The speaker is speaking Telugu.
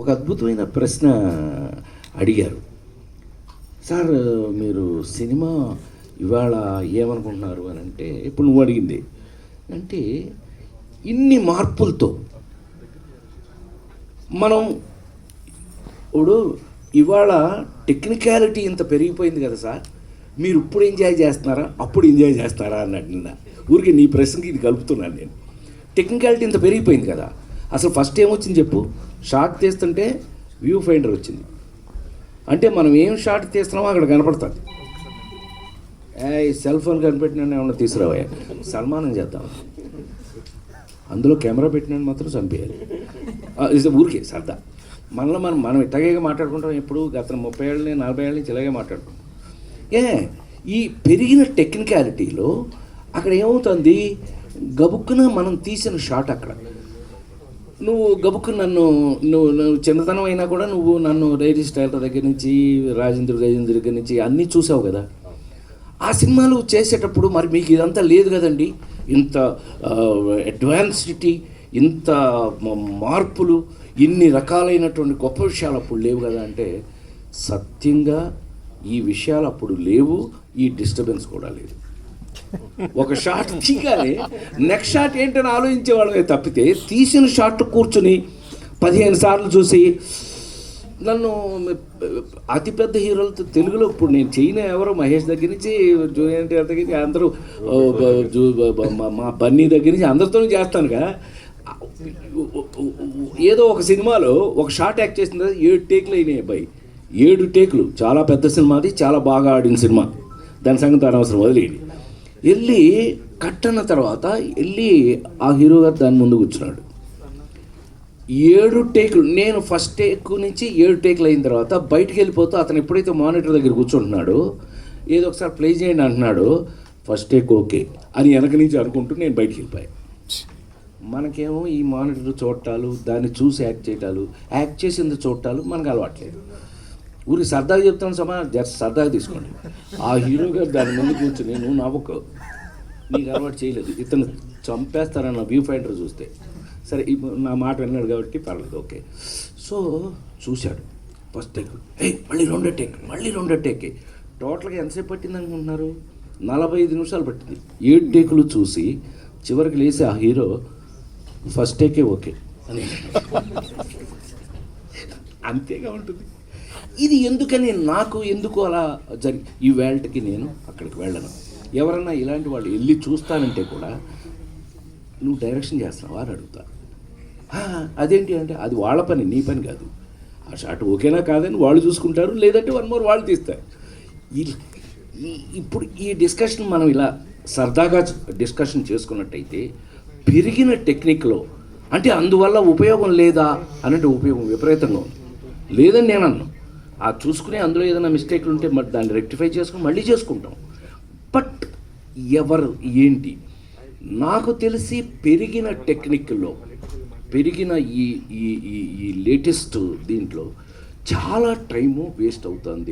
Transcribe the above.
ఒక అద్భుతమైన ప్రశ్న అడిగారు. సార్ మీరు సినిమా ఇవాళ ఏమనుకుంటున్నారు? అని అంటే ఇప్పుడు నువ్వు అడిగింది. అంటే ఇన్ని మార్పులతో మనం ఇప్పుడు ఇవాళ టెక్నికాలిటీ ఇంత పెరిగిపోయింది కదా సార్ మీరు ఇప్పుడు ఎంజాయ్ చేస్తున్నారా? అప్పుడు ఎంజాయ్ చేస్తారా? అన్నట్టు నిన్న ఊరికి నీ ప్రశ్నకి ఇది కలుపుతున్నాను నేను. టెక్నికాలిటీ ఇంత పెరిగిపోయింది కదా అసలు ఫస్ట్ ఏమొచ్చింది చెప్పు? షార్ట్ తీస్తుంటే వ్యూ ఫైండర్ వచ్చింది. అంటే మనం ఏం షార్ట్ తీస్తున్నామో అక్కడ కనపడుతుంది. ఏ సెల్ ఫోన్ కనిపెట్టినా ఏమన్నా తీసుకురావా సన్మానం చేద్దాం. అందులో కెమెరా పెట్టినాను మాత్రం చంపేయాలి. ఇది ఊరికే సరదా. మనలో మనం మనం ఇట్టగే మాట్లాడుకుంటాం. ఎప్పుడు గత ముప్పై ఏళ్ళని నలభై ఏళ్ళని ఇలాగే మాట్లాడుకుంటాం. ఏ ఈ పెరిగిన టెక్నికాలిటీలో అక్కడ ఏమవుతుంది? గబుక్కున మనం తీసిన షాట్ అక్కడ. నువ్వు గబుక్కు నన్ను నువ్వు నువ్వు చిన్నతనం అయినా కూడా నువ్వు నన్ను డైరీ స్టైల్ దగ్గర నుంచి రాజేంద్ర రాజేంద్ర దగ్గర నుంచి అన్నీ చూసావు కదా. ఆ సినిమాలు చేసేటప్పుడు మరి మీకు ఇదంతా లేదు కదండి. ఇంత అడ్వాన్సిటీ ఇంత మార్పులు ఇన్ని రకాలైనటువంటి గొప్ప విషయాలు అప్పుడు లేవు కదా అంటే సత్యంగా ఈ విషయాలు అప్పుడు లేవు ఈ డిస్టర్బెన్స్ కూడా లేదు. ఒక షాట్ తీయాలి. నెక్స్ట్ షాట్ ఏంటని ఆలోచించే వాళ్ళమే తప్పితే తీసిన షాట్ కూర్చుని పదిహేను సార్లు చూసి నన్ను అతిపెద్ద హీరోలతో తెలుగులో ఇప్పుడు నేను చేయను ఎవరో మహేష్ దగ్గర నుంచి జూనియర్ ఎన్టీఆర్ దగ్గర నుంచి అందరూ మా- బన్నీ దగ్గర నుంచి అందరితో చేస్తానుగా. ఏదో ఒక సినిమాలో ఒక షార్ట్ యాక్ట్ చేసిన ఏడు టేకులు అయినాయి అబ్బాయి. ఏడు టేకులు. చాలా పెద్ద సినిమాది చాలా బాగా ఆడిన సినిమా. దాని సంగతి అనవసరం వదిలేయండి. వెళ్ళి కట్ తర్వాత వెళ్ళి ఆ హీరో గారు దాని ముందు కూర్చున్నాడు. ఏడు టేకులు నేను ఫస్ట్ టేక్ నుంచి ఏడు టేకులు అయిన తర్వాత బయటికి వెళ్ళిపోతూ అతను ఎప్పుడైతే మానిటర్ దగ్గర కూర్చుంటున్నాడు ఏదో ఒకసారి ప్లే చేయండి అంటున్నాడు ఫస్ట్ టేక్ ఓకే అని వెనక నుంచి అనుకుంటూ నేను బయటికి వెళ్ళిపోయాను మనకేమో ఈ మానిటర్ చూడటాలు దాన్ని చూసి యాక్ట్ చేయటాలు యాక్ట్ చేసింది చూడటాలు మనకు అలవాట్లేదు. ఊరికి సరదాగా చెప్తాను సమా జస్ట్ సరదాగా తీసుకోండి. ఆ హీరో గారు దాని ముందు కూర్చుని నువ్వు నవ్వకు. నీకు అలవాటు చేయలేదు. ఇతను చంపేస్తారన్న వ్యూ ఫైండర్ చూస్తే. సరే ఇప్పుడు నా మాట విన్నాడు కాబట్టి పర్లేదు ఓకే. సో చూశాడు. First take. హే మళ్ళీ రెండో టేక్ మళ్ళీ రెండో టేక్. టోటల్గా ఎంతసేపు పట్టింది అనుకుంటున్నారు? నలభై ఐదు నిమిషాలు పట్టింది. ఏడు టేకులు చూసి చివరికి లేసి ఆ హీరో ఫస్ట్ టేకే ఓకే. అని. అంతేగా ఉంటుంది. ఇది ఎందుకని నాకు ఎందుకు అలా జరి ఈ వేల్ట్కి నేను అక్కడికి వెళ్ళను? ఎవరన్నా ఇలాంటి వాళ్ళు వెళ్ళి చూస్తానంటే కూడా నువ్వు డైరెక్షన్ చేస్తున్నావా అని అడుగుతా. అదేంటి అంటే అది వాళ్ళ పని నీ పని కాదు. ఆ షాట్ ఓకేనా కాదని వాళ్ళు చూసుకుంటారు లేదంటే వన్ మోర్ వాళ్ళు తీస్తారు. ఈ- ఇప్పుడు ఈ డిస్కషన్ మనం ఇలా సరదాగా డిస్కషన్ చేసుకున్నట్టయితే పెరిగిన టెక్నిక్లో అంటే అందువల్ల ఉపయోగం లేదా అనంటే ఉపయోగం విపరీతంగా ఉంది. లేదని నేను అన్నాను ఆ చూసుకునే అందులో ఏదైనా మిస్టేక్లు ఉంటే మరి దాన్ని రెక్టిఫై చేసుకుని మళ్ళీ చేసుకుంటాం. బట్ ఎవరు ఏంటి? నాకు తెలిసి పెరిగిన టెక్నిక్లో పెరిగిన ఈ ఈ ఈ ఈ లేటెస్ట్ దీంట్లో చాలా టైము వేస్ట్ అవుతుంది